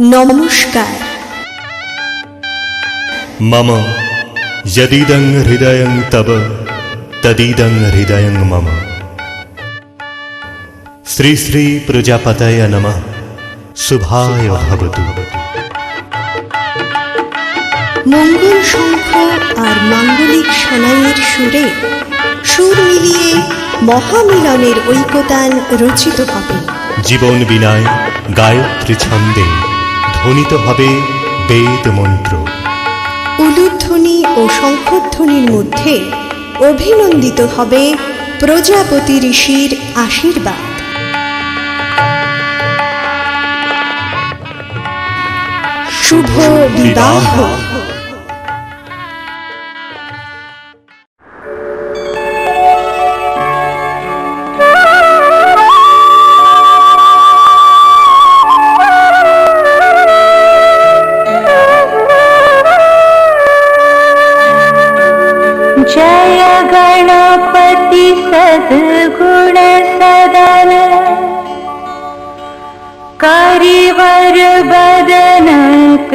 নমস্কার। মম যদিদং হৃদয়ং তব তদিদং হৃদয়ং মম শ্রী শ্রী প্রজাপতয় নম শুভায় ভবতু মঙ্গল শঙ্খ আর মাঙ্গলিক সানাইয়ের সুরে সুর মিলিয়ে মহামিলনের ঐকতান রচিত হবে। জীবন বিনায় গায়ত্রী ছন্দে। ধ্বনিত হবে বেদ মন্ত্র। উলুধ্বনি ও শঙ্খধ্বনির মধ্যে অভিনন্দিত হবে প্রজাপতি ঋষির আশীর্বাদ। শুভ বিবাহ।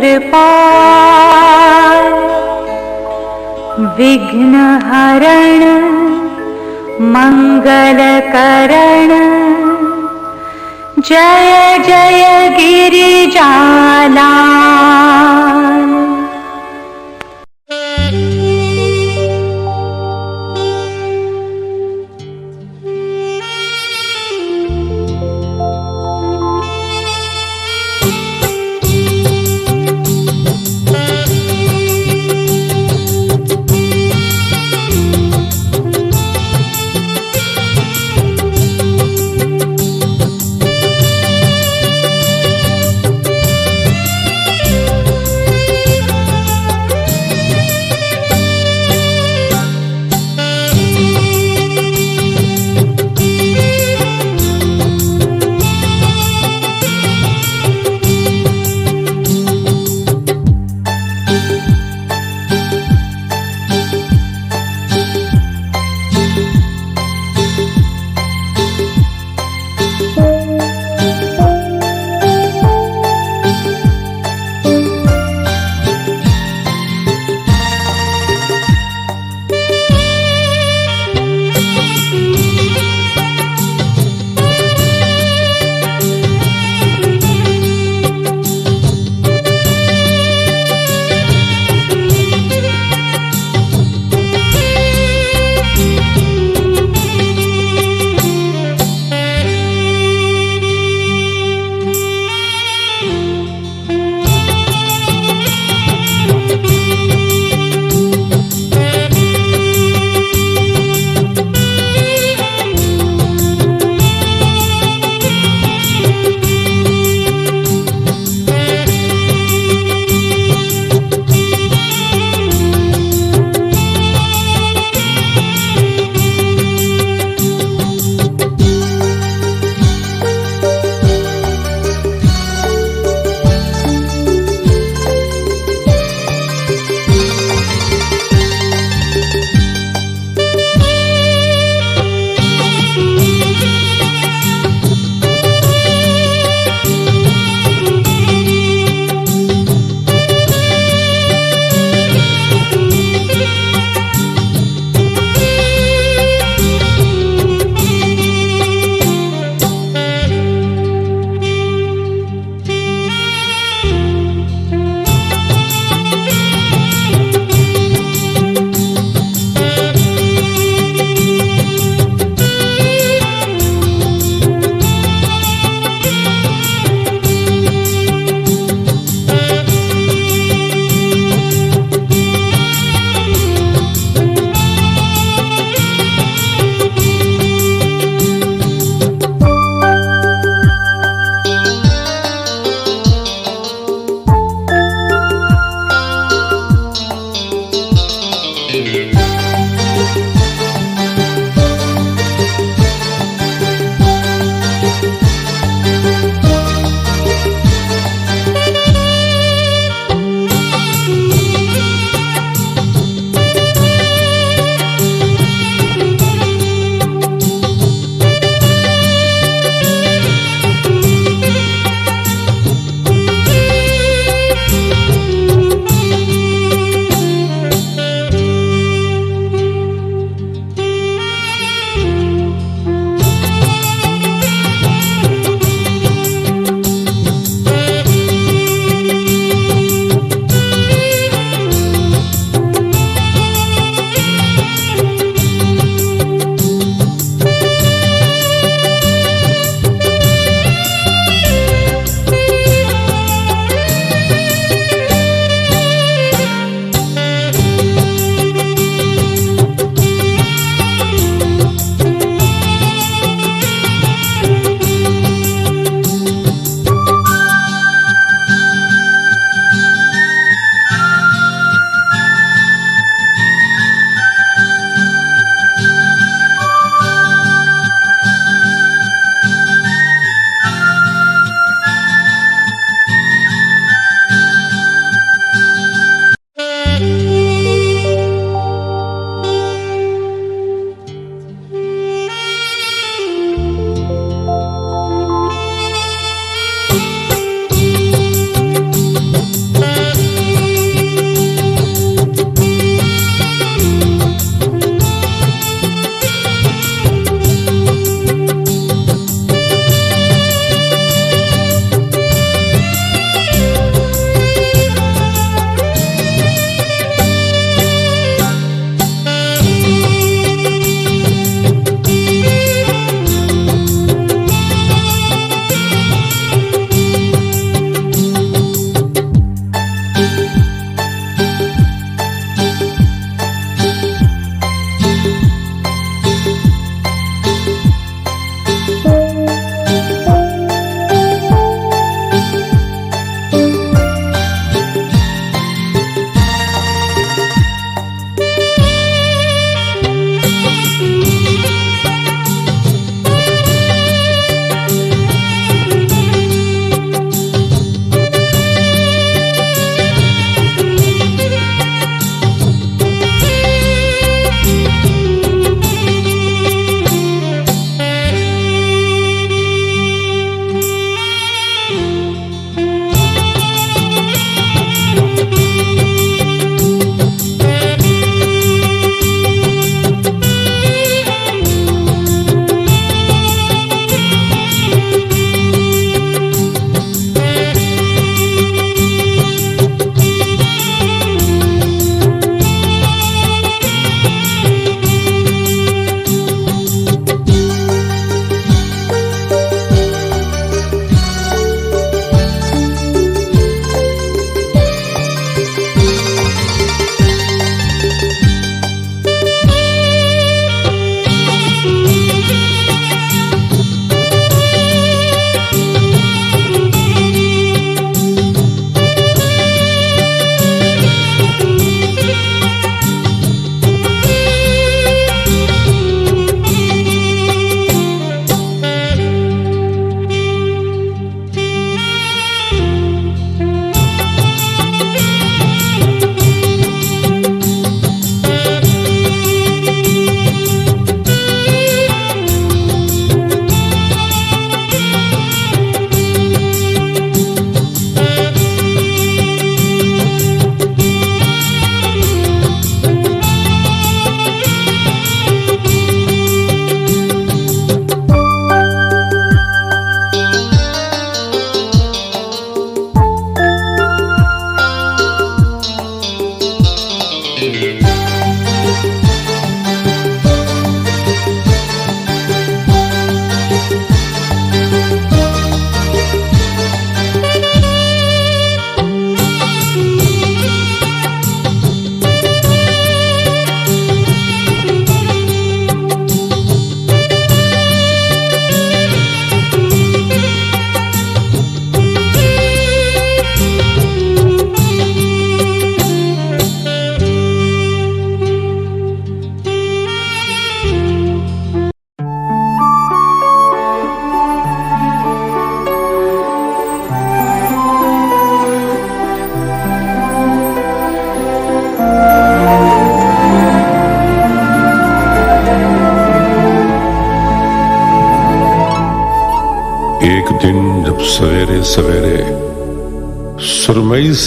कृपा। विघ्न हरण मङ्गलकरण जय जय गिरिजाला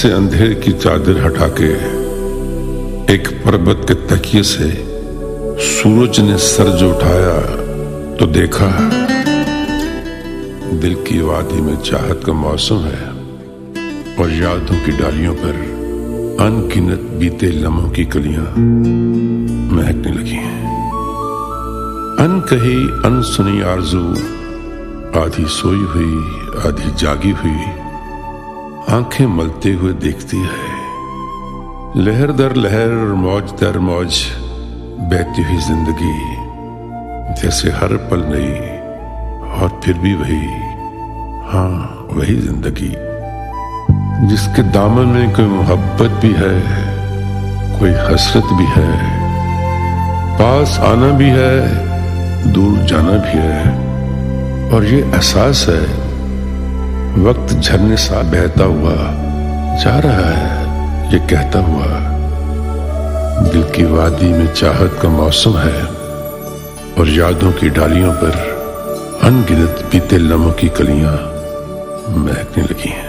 से अंधेर की चादर हटा के एक पर्वत के तकिए से सूरज ने सर जो उठाया तो देखा दिल की वादी में चाहत का मौसम है और यादों की डालियों पर अनगिनत बीते लम्हों की कलियाँ महकने लगी हैं। अनकही, अनसुनी आरज़ू, आधी सोई हुई, आधी जागी हुई आँखें मलते हुए देखती है। लहर दर लहर मौज दर मौज बहती हुई ज़िंदगी, जैसे हर पल नई और फिर भी वही। हाँ वही ज़िंदगी, जिसके दामन में कोई मोहब्बत भी है, कोई हसरत भी है। पास आना भी है, दूर जाना भी है। और ये एहसास है वक्त झरने सा बहता हुआ जा रहा है, ये कहता हुआ, दिल की वादी में चाहत का मौसम है और यादों की डालियों पर अनगिनत बीते लम्हों की कलियाँ महकने लगी हैं।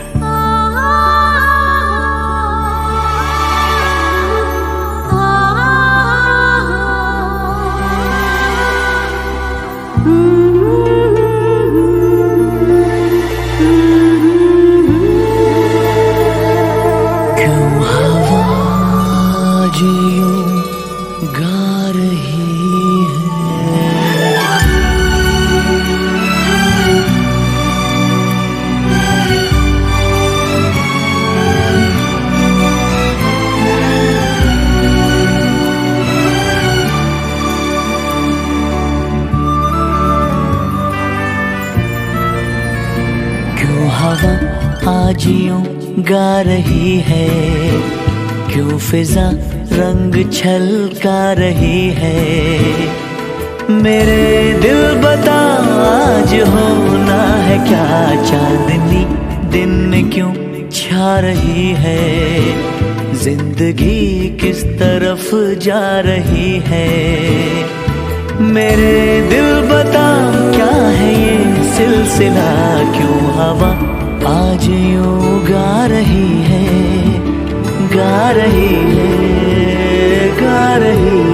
हवा आज यूँ गा रही है। क्यों फिजा रंग छलका रही है? मेरे दिल बता आज होना है क्या? चांदनी दिन क्यों छा रही है? ज़िंदगी किस तरफ़ जा रही है? मेरे दिल बता क्या है ये सिलसिला? क्यों हवा आज यूँ गा रही है गा रही है गा रही है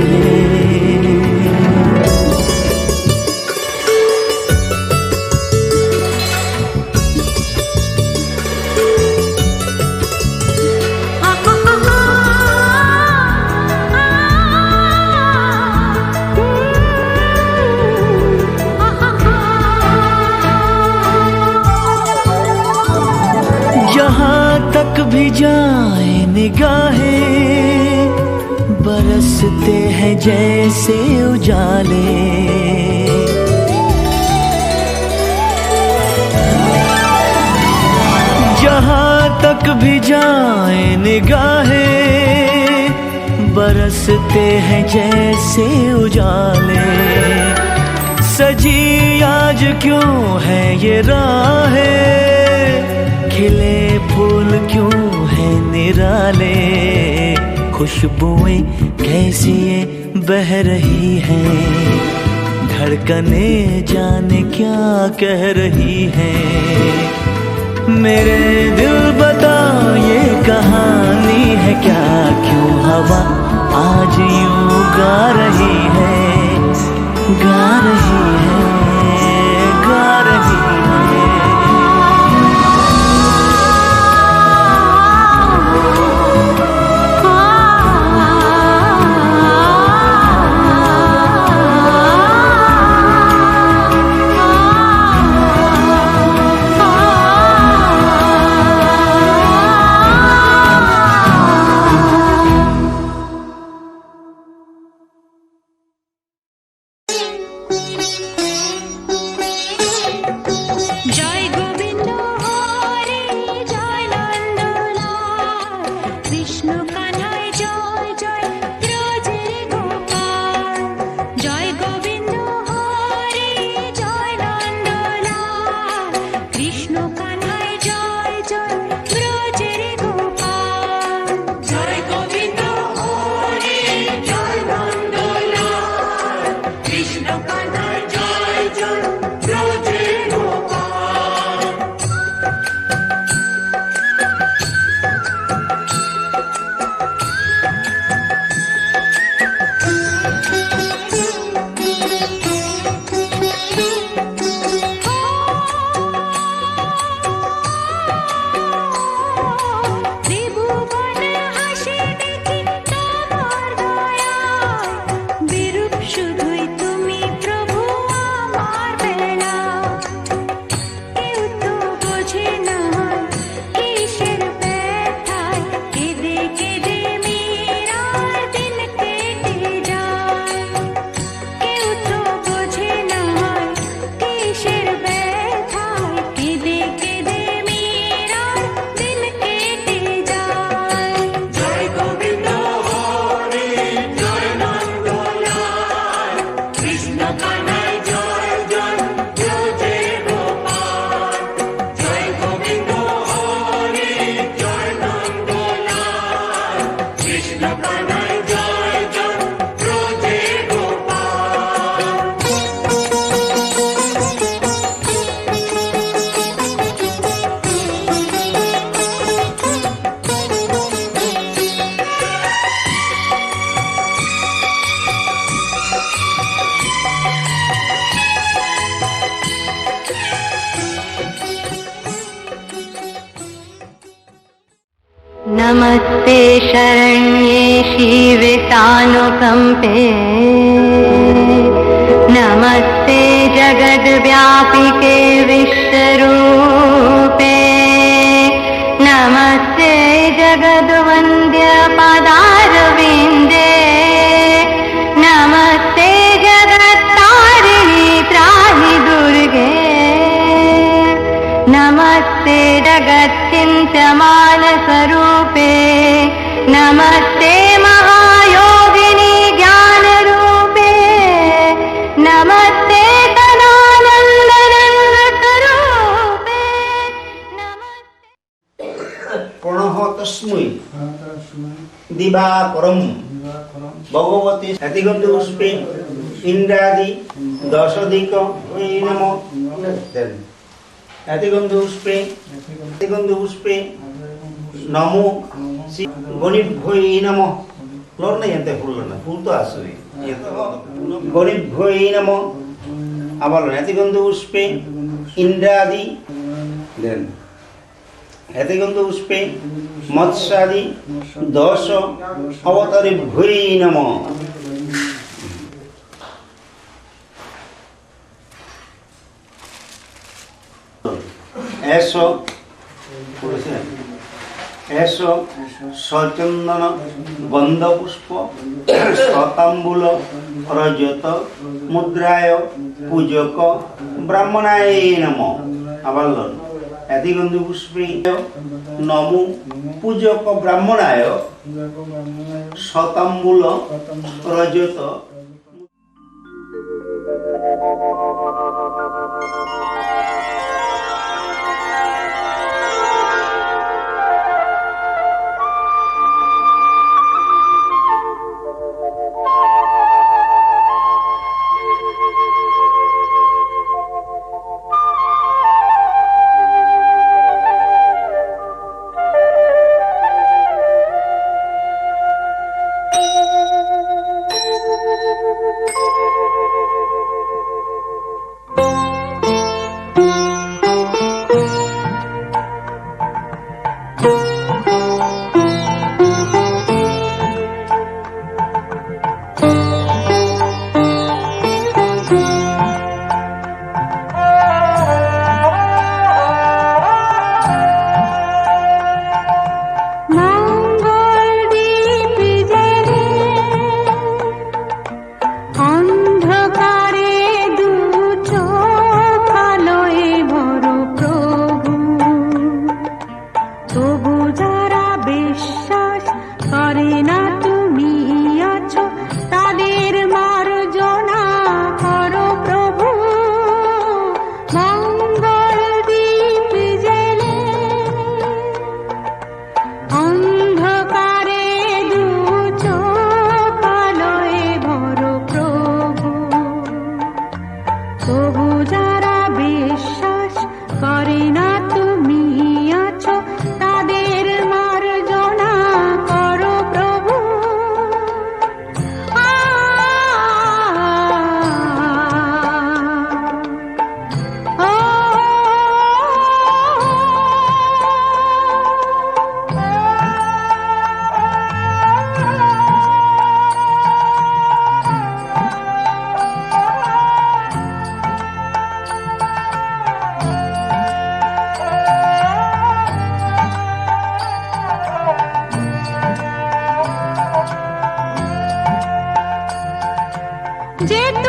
क्यों है ये राहें? खिले फूल क्यों है निराले? खुशबुएँ कैसी बह रही हैं? धड़कने जाने क्या कह रही हैं? मेरे दिल बता ये कहानी है, क्या क्यों हवा आज यूँ गा रही है? गा रही है। शरण्ये शिवे सानुकम्पे नमस्ते जगद्व्यापिके विश्वरूपे। नमस्ते जगद्वन्द्य पदारविन्दे नमस्ते जगत्तारिणि त्राहि दुर्गे। नमस्ते जगच्चिन्त्यमानस्वरूपे দিবাকরম ভগবতী হাতিগন্ধ পুষ্পে ইন্দ্রাদি দশদিক ওই নম। হাতিগন্ধ পুষ্পে হাতিগন্ধ পুষ্পে নমো। শ্রী গণিত ভৈ নম। ফ্লোর নেই এতে ফুল না ফুল তো আসবে গণিত ভৈ নম। আবার হাতিগন্ধ পুষ্পে ইন্দ্রাদি দেন। হেতিগন্ধ পুষ্পে মৎস্যাদি দশ অবতারে ভৈ নম। এস এস সচন্দন গন্ধ পুষ্প শতাম্বুল রজত মুদ্রায় পূজক ব্রাহ্মণায় নম। আবার লন এদিগন্ধ পুষ্পে নম পূজক ব্রাহ্মণায় শতাম্বুল রজত जे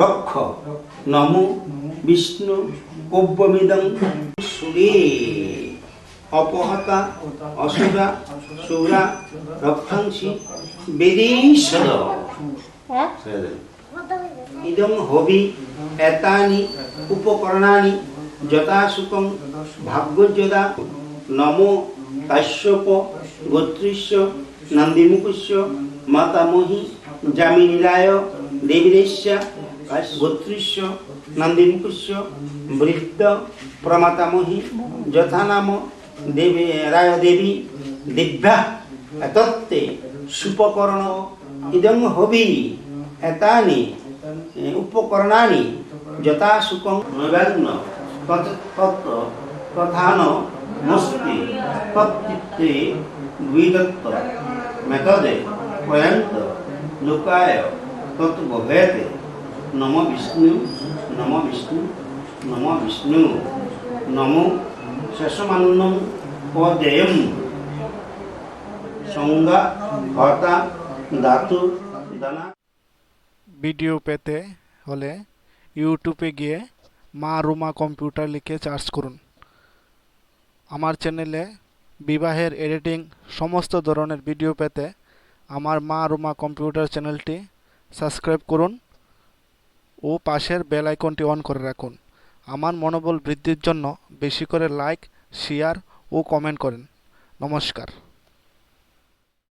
রক্ষ, নমো বিষ্ণু অব্যমিদং সুরে। অপহতা, অসুরা, সুরা রক্ষাংসি বেদীষদ ইদং হবি, এতানি, উপকরণানি, যথাসুকং, ভাগ্যজ্যদা, নমো, কাশ্যপ গোত্রীস্য নন্দিমুকুস্য মাতামহী জামিনীরায় দেবীরেশ্য গোত্রীস্য নন্দিমুকুস্য বৃদ্ধ প্রমাতামহী যথা দেবী রায় দেবী দিব্যা এতত্তে সুপকরণ ইদং হবি এতানি উপকরণানি যথা সুকং নৈবাগ্ন তত্ত্ব তথান মস্তি তত্চিত্তে দ্বিদত্ত মেতদে প্রয়ন্ত লোকায় তৎবভেতে নম বিষ্ণু নম বিষ্ণু নম বিষ্ণু, নমো শেষমান্নম পদেয়ম। সংজ্ঞা হতা ধাতু, দানা। ভিডিও পেতে হলে ইউটিউবে গিয়ে মা রুমা কম্পিউটার লিখে সার্চ করুন। আমার চ্যানেলে বিবাহের এডিটিং সমস্ত ধরনের ভিডিও পেতে আমার মা রুমা কম্পিউটার চ্যানেলটি সাবস্ক্রাইব করুন। ও পাশের বেল আইকনটি অন করে রাখুন। আমার মনোবল বৃদ্ধির জন্য বেশি করে লাইক, শেয়ার ও কমেন্ট করেন। নমস্কার।